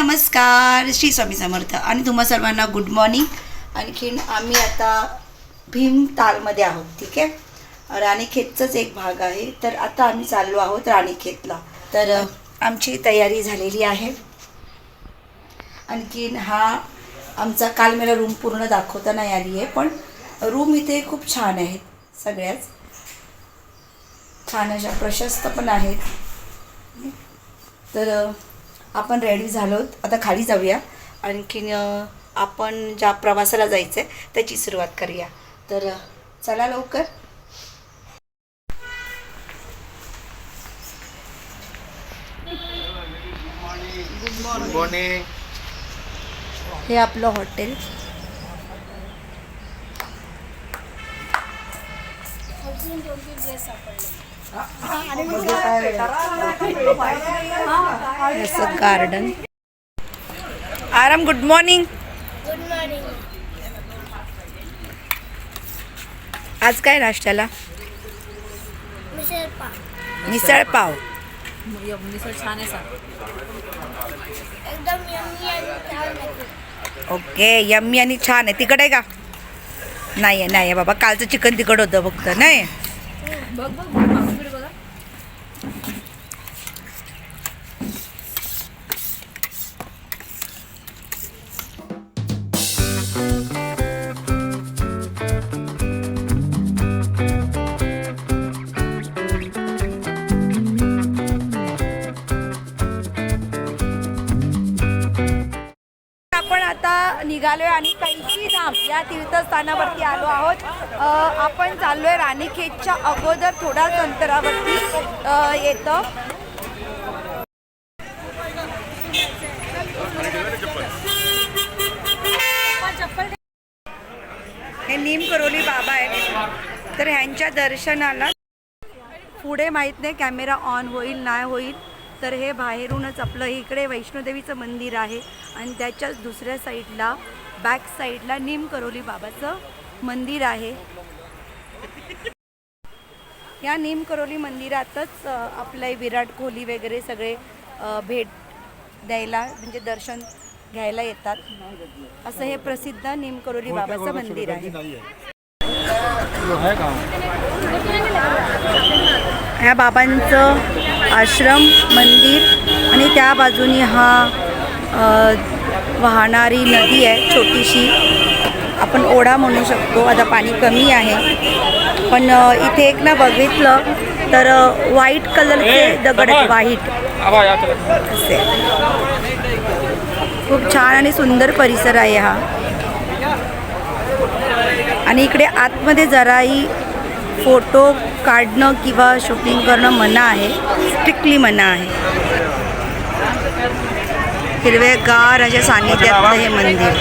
नमस्कार श्री स्वामी समर्थ आणि तुम्हा सर्वांना गुड मॉर्निंग आणखीन आम्ही आता भीम तालमध्ये आहोत ठीक आहे? राणीखेतचाच एक भाग आहे. तर आता आम्ही चाललो आहोत राणीखेतला. तर आमची तयारी झालेली आहे. आणखीन हा आमचा काल मला रूम पूर्ण दाखवता नाही आली आहे पण रूम इथे खूप छान आहेत सगळ्याच. छान अशा प्रशस्त पण आहेत. तर आपण रेडी झालोत आता खाली जाऊया. आणखीन आपण ज्या प्रवासाला जायचं आहे त्याची सुरुवात करूया. तर चला लवकर. गुड मॉर्निंग हे आपलं हॉटेल असं गार्डन आराम गुड मॉर्निंग गुड मॉर्निंग आज काय नाश्त्याला? मिसळ पाव. मिसळ पाव. मिसळ छान आहे सर एकदम यम्मी आणि छान लागते ओके यम्मी आणि छान आहे. तिकट आहे का? नाही आहे नाही आहे बाबा. कालचं चिकन तिकट होतं फक्त नाही बघ बघ मागून पुढे बघा आपण आता निघालोय आणि कैशी धाम या तीर्थस्थानावरती आलो आहोत. अ, आपण चाललोय राणीखेतच्या अगोदर थोड्याच अंतरावरती येतं हे नीम करोली बाबा आहेत तर ह्यांच्या दर्शनाला पुढे माहीत नाही कॅमेरा ऑन होईल नाही होईल. तर हे बाहेरूनच आपलं इकडे वैष्णोदेवीचं मंदिर आहे आणि त्याच्याच दुसऱ्या साईडला बॅक साईडला नीम करोली बाबाचं मंदिर आहे. या नीम करोली मंदिरातच आपलं विराट कोहली वगैरे सगळे भेट द्यायला म्हणजे दर्शन घ्यायला येतात. असं हे प्रसिद्ध नीम करोली बाबाचं मंदिर आहे. ह्या बाबांचं आश्रम मंदिर आणि त्या बाजूनी हा वाहणारी नदी आहे छोटीशी. आपण ओढा म्हणू शकतो. आता पाणी कमी आहे. पण इथे एक ना बघितलं तर व्हाईट कलरचे दगड व्हाईट असे. खूप छान आणि सुंदर परिसर आहे हा. आणि इकडे आतमध्ये जराही फोटो काढणं किंवा शूटिंग करणं मना आहे. स्ट्रिक्टली मना आहे. हिरवेगार अशा सानिध्यातलं हे मंदिर.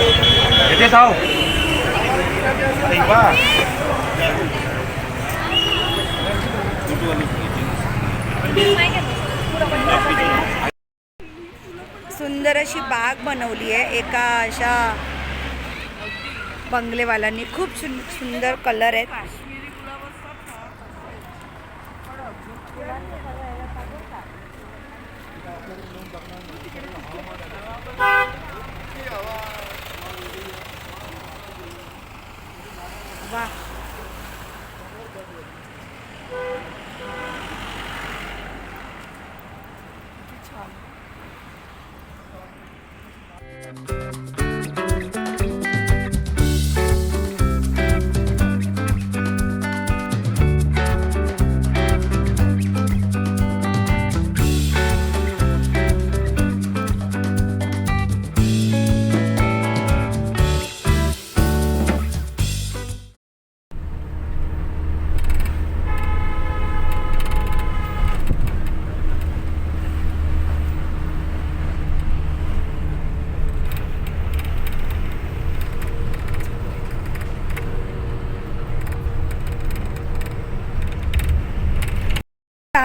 सुंदर अशी बाग बनवली आहे. एका अशा बंगलेवाल्यांनी खूप सुंदर कलर आहेत. वा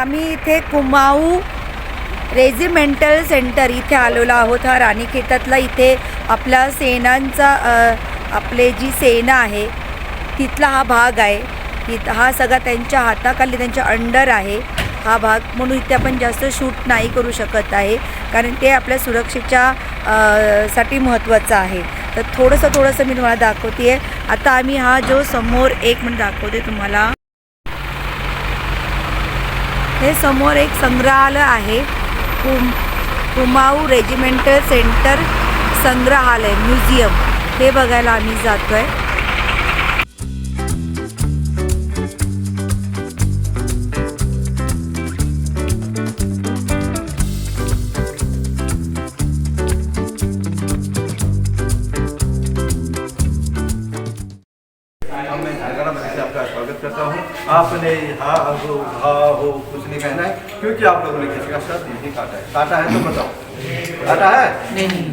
आम्ही इथे कुमाऊ रेजिमेंटल सेंटर इथे आलेलो आहोत. हा राणीखेतातला इथे आपला सेनांचा आपले जी सेना आहे तिथला हा भाग आहे. तिथं हा सगळा त्यांच्या हाताखाली त्यांच्या अंडर आहे हा भाग. म्हणून इथे आपण जास्त शूट नाही करू शकत आहे कारण ते आपल्या सुरक्षेच्या साठी महत्त्वाचं आहे. तर थोडंसं थोडंसं मी तुम्हाला दाखवते आहे आता आम्ही हा जो समोर एक म्हणून दाखवते तुम्हाला. हे समोर एक संग्रहालय आहे. कुम कुमाऊ रेजिमेंटल सेंटर संग्रहालय म्युझियम. हे बघायला आम्ही जातो आहे आपने हा हो हा हो कुछ नहीं कहना है क्योंकि आप लोगों ने किसी का शर्त नहीं काटा है। काटा है तो बताओ। काटा है? नहीं।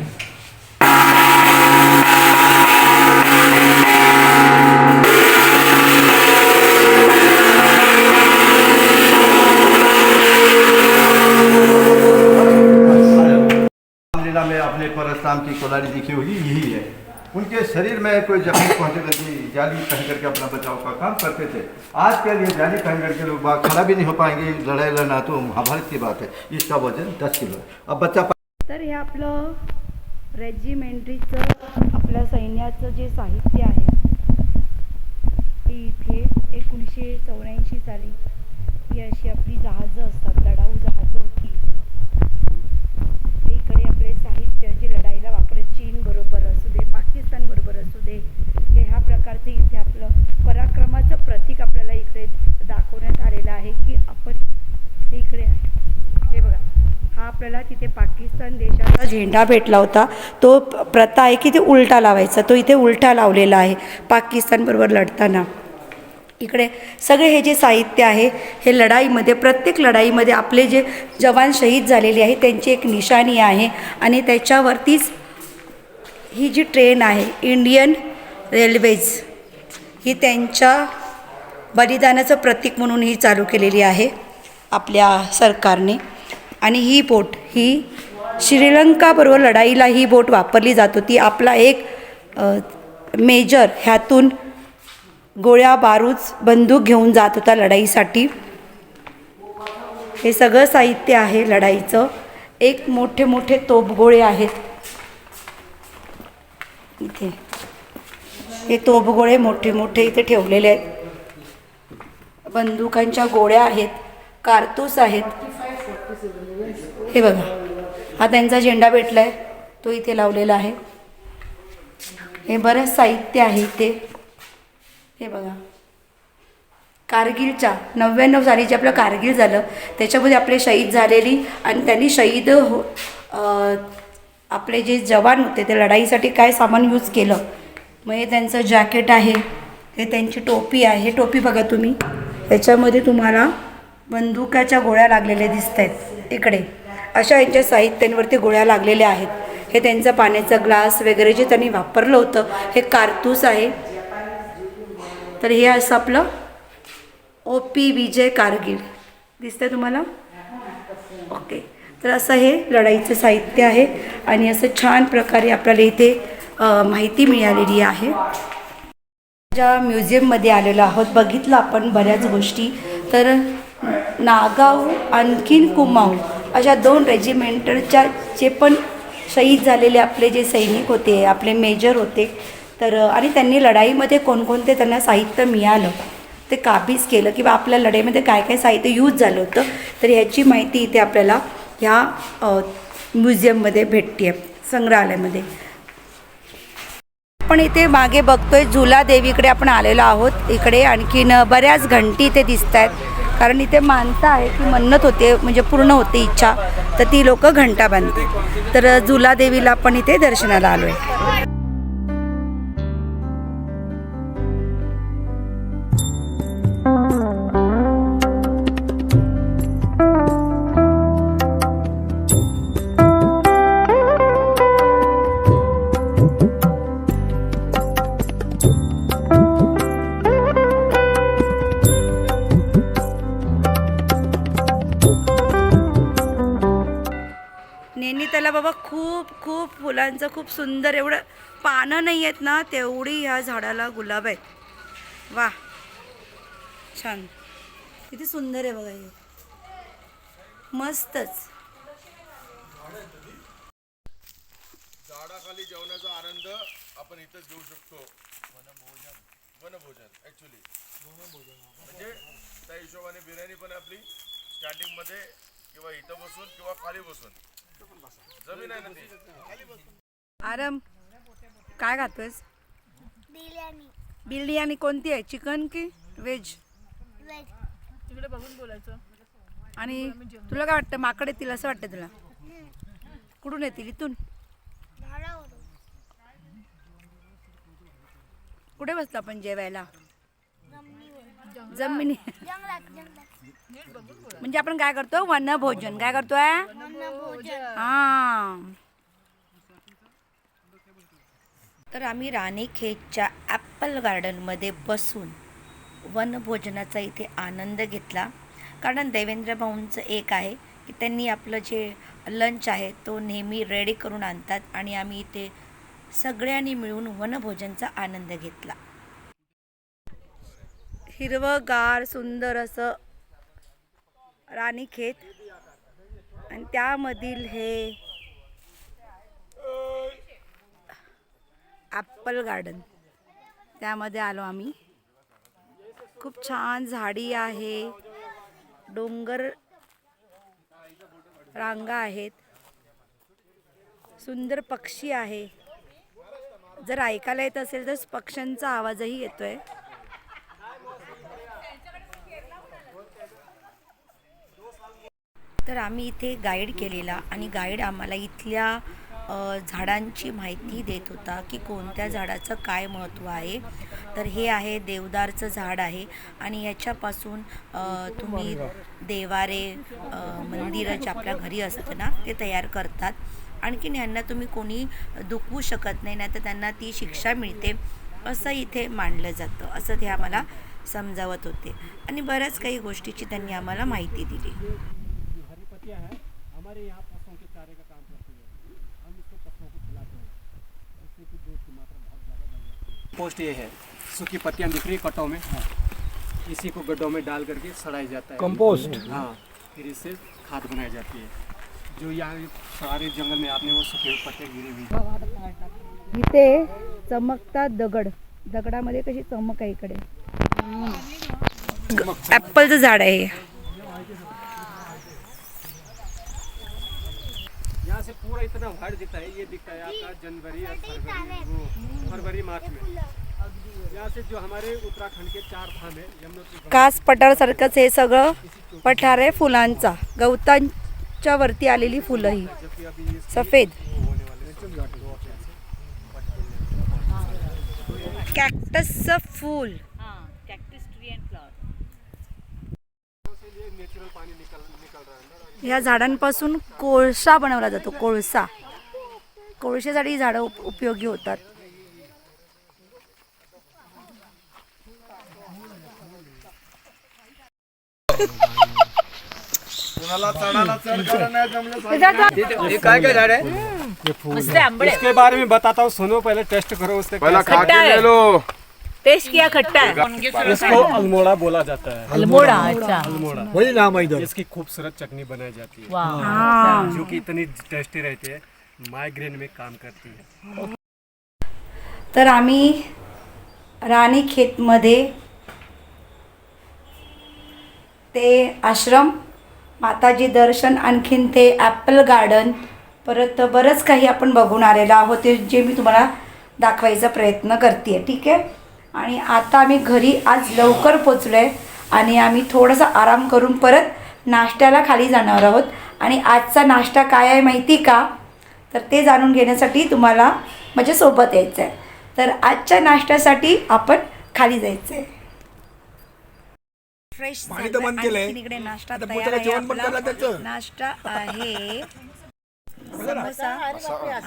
में अपने परशुराम की कोलारी दिखी होगी यही है। उनके शरीर में कोई जख्मी पहुंचे लगी जाली पहन करके अपना बचाव का काम करते थे। आज के लिए जाली पहन करके लोग बाग खड़ा भी नहीं हो पाएंगे। लड़ाई लड़ना तो महाभारत की बात है। इसका वजन दस किलो है। अब बच्चा तर हे आपलं रेजिमेंटरीचं आपल्या सैन्याचं जे साहित्य आहे ते इथे एकोणीसशे चौऱ्याऐंशी साली ही अशी आपली जहाजं असतात लढाऊ जहाज होती हे साहित्याची साहित्य जे लढाईला वापरत. चीन बरोबर असू दे पाकिस्तान बरोबर असू दे हे ह्या प्रकारचे इथे आपलं पराक्रमाचं प्रतीक आपल्याला इकडे दाखवण्यात आलेलं आहे की आपण हे इकडे आहे. हे बघा हा आपल्याला तिथे पाकिस्तान देशाचा झेंडा भेटला होता. तो प्रथा आहे की ते उलटा लावायचा तो इथे उलटा लावलेला आहे पाकिस्तानबरोबर लढताना. इकडे सगळे हे जे साहित्य आहे हे लढाईमध्ये प्रत्येक लढाईमध्ये आपले जे जवान शहीद झालेले आहे त्यांची एक निशाणी आहे आणि त्याच्यावरतीच ही जी ट्रेन आहे इंडियन रेल्वेज ही त्यांच्या बलिदानाचं प्रतीक म्हणून ही चालू केलेली आहे आपल्या सरकारने. आणि ही बोट ही श्रीलंकाबरोबर लढाईला ही बोट वापरली जात होती. आपला एक मेजर ह्यातून गोळ्या बारूद बंदूक घेऊन जात होता लढाईसाठी. हे सगळं साहित्य आहे लढाईचं. एक मोठे मोठे तोफगोळे आहेत. इथे. हे तोफगोळे मोठे मोठे इथे ठेवलेले आहेत. बंदुकांच्या गोळ्या आहेत. कारतूस आहेत. हे बघा. हा त्यांचा झेंडा भेटला आहे तो इथे लावलेला आहे. हे बरंच साहित्य आहे इथे. हे बघा. कारगिलच्या नव्याण्णव साली जे आपलं कारगिल झालं. त्याच्यामध्ये आपले शहीद झालेली आणि त्यांनी शहीद हो आपले जे जवान होते ते लढाईसाठी काय सामान यूज केलं. मग हे त्यांचं जॅकेट आहे हे त्यांची टोपी आहे. हे टोपी बघा तुम्ही. याच्यामध्ये तुम्हाला बंदुकाच्या गोळ्या लागलेल्या दिसत आहेत इकडे. अशा यांच्या साहित्यांवरती गोळ्या लागलेल्या आहेत. हे त्यांचं पाण्याचा ग्लास वगैरे जे त्यांनी वापरलं होतं हे कारतूस आहे. तर हे असं आपलं ओ पी विजय कारगिल दिसतंय तुम्हाला? ओके तर असं हे लढाईचं साहित्य आहे आणि असं छान प्रकारे आपल्याला इथे माहिती मिळालेली आहे. ज्या म्युझियममध्ये आलेलो आहोत बघितलं आपण बऱ्याच गोष्टी. तर नागाव आणखीन कुमाऊ अशा दोन रेजिमेंटच्या जे पण शहीद झालेले आपले जे सैनिक होते आपले मेजर होते तर आणि त्यांनी लढाईमध्ये कोणकोणते त्यांना साहित्य मिळालं ते काबीज केलं किंवा आपल्या लढाईमध्ये काय काय साहित्य यूज झालं होतं तर ह्याची माहिती इथे आपल्याला ह्या म्युझियममध्ये भेटते आहे संग्रहालयामध्ये. आपण इथे मागे बघतोय झुला देवीकडे आपण आलेलो आहोत. इकडे आणखीन बऱ्याच घंटी इथे दिसत आहेत कारण इथे मानता आहे की मन्नत होते म्हणजे पूर्ण होते इच्छा. तर ती लोक घंटा बांधते तर झुला देवीला आपण इथे दर्शनाला आलो आहे नैनिताला बाबा खूप खूप फुलांचं खूप सुंदर एवढं पानं नाही आहेत ना तेवढी ह्या झाडाला गुलाब आहेत. वा छान. किती सुंदर आहे बघा हे. मस्तच. झाडाखाली जेवणाचा आनंद आपण इथंच घेऊ शकतो. वनभोजन वनभोजन ॲक्च्युली वनभोजन म्हणजे त्या हिशोबाने बिर्याणी पण आपली स्टार्टिंगमध्ये किंवा इथं बसून किंवा खाली बसून. आरम काय खातोयस बिर्याणी. बिर्याणी कोणती आहे? चिकन की व्हेज? वेज तिकडे बघून बोलायचं. आणि तुला काय वाटतं माकड येतील असं वाटतं तुला? कुठून येतील? इथून? कुठे बसलो आपण जेवायला? जमिनी म्हणजे आपण काय करतो? वनभोजन. काय करतोय? भोजन हा. तर आम्ही राणीखेतच्या ॲपल गार्डनमध्ये बसून वनभोजनाचा इथे आनंद घेतला. कारण देवेंद्र भाऊंचं एक आहे की त्यांनी आपलं जे लंच आहे तो नेहमी रेडी करून आणतात आणि आम्ही इथे सगळ्यांनी मिळून वनभोजनचा आनंद घेतला. हिरवंगार सुंदर असं राणीखेत आणि त्यामधील हे ॲपल गार्डन. त्यामध्ये आलो आम्ही. खूप छान झाडी आहे. डोंगर रांगा आहेत. सुंदर पक्षी आहे. जर ऐकायला येत असेल तर पक्ष्यांचा आवाजही येतो आहे तर आम्ही इथे गाईड केलेला आणि गाईड आम्हाला इथल्या झाडांची माहिती देत होता की कोणत्या झाडाचं काय महत्त्व आहे. तर हे आहे देवदारचं झाड आहे आणि याच्यापासून तुम्ही देवारे मंदिरं जे आपल्या घरी असतं ना ते तयार करतात. आणखीन ह्यांना तुम्ही कोणी दुखवू शकत नाही नाही तर त्यांना ती शिक्षा मिळते असं इथे मानलं जातं. असं ते आम्हाला समजावत होते. आणि बऱ्याच काही गोष्टीची त्यांनी आम्हाला माहिती दिली. पत्तियाँ हैं? हमारे यहाँ पशुओं के चारे का काम करती है। हम इसको पशुओं को खिलाते हैं। इससे कि दूध की मात्रा बहुत ज़्यादा बढ़ जाती है। पोस्ट ये है सूखी पत्तियाँ दिख रही कटों में। हाँ। इसी को गड्ढों में डाल करके सड़ाया जाता है। कंपोस्ट हाँ फिर इससे खाद बनाई जाती है। जो यहाँ सारे जंगल में आपने वो सूखे पत्ते गिरे हुए इथे चमकता दगड। दगडामध्ये कशी चमक आहे इकडे? ऍपलचं झाड आहे हे. यहाँ से पूरा इतना वाइड दिखता है ये दिखता है आपका जनवरी और फरवरी वो फरवरी मार्च में। यहाँ से जो हमारे उत्तराखंड के चार धाम है यमुनोत्री कास पठारसारखंच हे सगळं पठार आहे फुलांचा गवतांच्या वरती आलेली फुलं ही. सफेद. कॅक्टसचं फूल से ये नेचुरल पानी निकल निकल रहा है अंदर और ह्या झाडांपासून कोळसा बनवला जातो कोळसा. कोळशासाठी ही झाडं उप- उपयोगी होतात. जमलं मस्त आंबळे इसके बारे में बताता हूँ सुनो पहले टेस्ट करो उससे पहिला कैसा- खा के ले लो। टेस्ट किया खट्टा है। इसको अल्मोड़ा बोला जाता है। अल्मोड़ा अच्छा। अल्मोड़ा। वही नाम है इधर। इसकी खूबसूरत चटनी बनाई जाती है। वाह। हा। जो कि इतनी टेस्टी रहती है माइग्रेन में काम करती है। तर आम्ही राणीखेतमध्ये ते आश्रम माताजी दर्शन आणखीन ते ॲपल गार्डन परत बरंच काही आपण बघून आलेलो आहोत ते जे मी तुम्हाला दाखवायचा प्रयत्न करते ठीक आहे? आणि आता आम्ही घरी आज लवकर पोचलो आहे आणि आम्ही थोडासा आराम करून परत नाश्त्याला खाली जाणार आहोत. आणि आजचा नाश्ता काय आहे माहिती का? तर ते जाणून घेण्यासाठी तुम्हाला माझ्यासोबत यायचं आहे तर आजच्या नाश्त्यासाठी आपण खाली जायचं आहे फ्रेश इकडे नाश्ता तयार आहे. आपला. नाश्ता आहे. समोसा.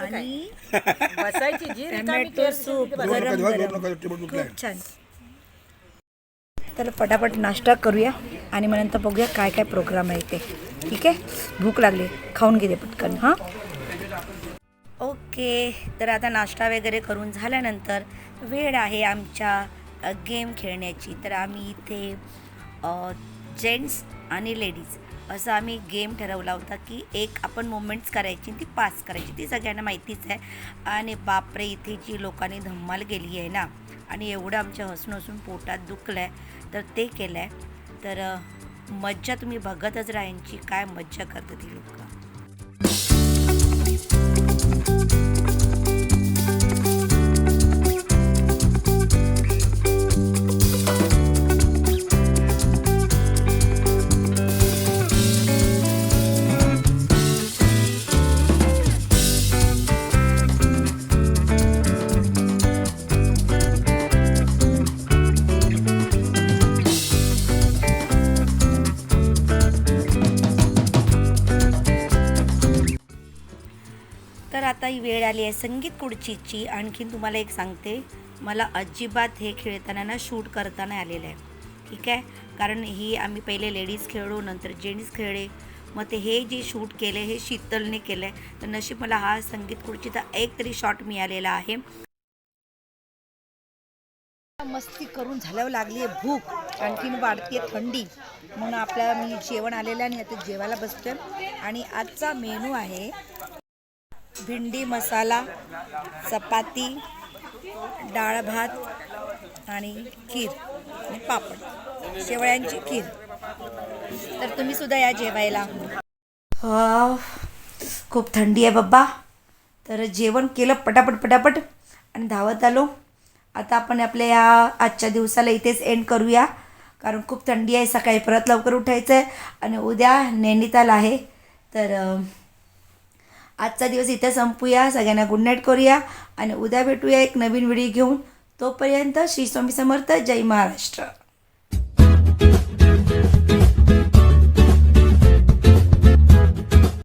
आणि बसायची जी टमॅटो सूप. गरम गरम खूप छान. तर पटापट नाश्ता करूया आणि मग नंतर बघूया काय काय प्रोग्राम आहे ते. ठीक आहे? भूक लागली. खाऊन घेते पटकन हां? ओके. तर आता नाश्ता वगैरे करून झाल्यानंतर वेळ आहे आमच्या गेम खेळण्याची. तर आम्ही इथे जेंट्स आणि लेडीज असं आम्ही गेम ठरवला होता की एक आपण मोमेंट्स करायची ती पास करायची. ती सगळ्यांना माहितीच आहे. आणि बापरे इथे जी लोकांनी धम्माल केली आहे ना आणि एवढं आमच्या हसून हसून पोटात दुखलं आहे तर ते केलं आहे तर मज्जा तुम्ही बघतच राहायची. काय मज्जा करतात ती लोकं. आली आहे. संगीत खुर्चीची आणखीन तुम्हाला एक सांगते. मला अजिबात हे खेळताना ना शूट करताना आलेलं आहे. ठीक आहे? कारण ही आम्ही पहिले लेडीज खेळलो नंतर जेंट्स खेळले. मग ते हे जे शूट केले हे शीतलने केलं आहे तर नशीब मला हा संगीत खुर्चीचा एक तरी शॉट मिळालेला आहे. मस्ती करून झाल्यावर लागली आहे भूक. आणखीन वाढते थंडी. म्हणून आपल्या मी जेवण आलेलं आहे आणि आता जेवायला बसतं आणि आजचा मेनू आहे भिंडी मसाला चपाती डाळ भात आणि खीर आणि पापड. शेवळ्यांची खीर. तर तुम्ही सुद्धा या जेवायला. खूप थंडी आहे बाबा. तर जेवण केलं पटापट पटापट आणि धावत आलो. आता आपण आपल्या या आजच्या दिवसाला इथेच एंड करूया. कारण खूप थंडी आहे सकाळी परत लवकर उठायचं आहे आणि उद्या नैनिताल आहे. तर आजचा दिवस इथे संपूया. सगळ्यांना गुड नाईट करूया. आणि उद्या भेटूया एक नवीन व्हिडिओ घेऊन. तोपर्यंत श्री स्वामी समर्थ. जय महाराष्ट्र.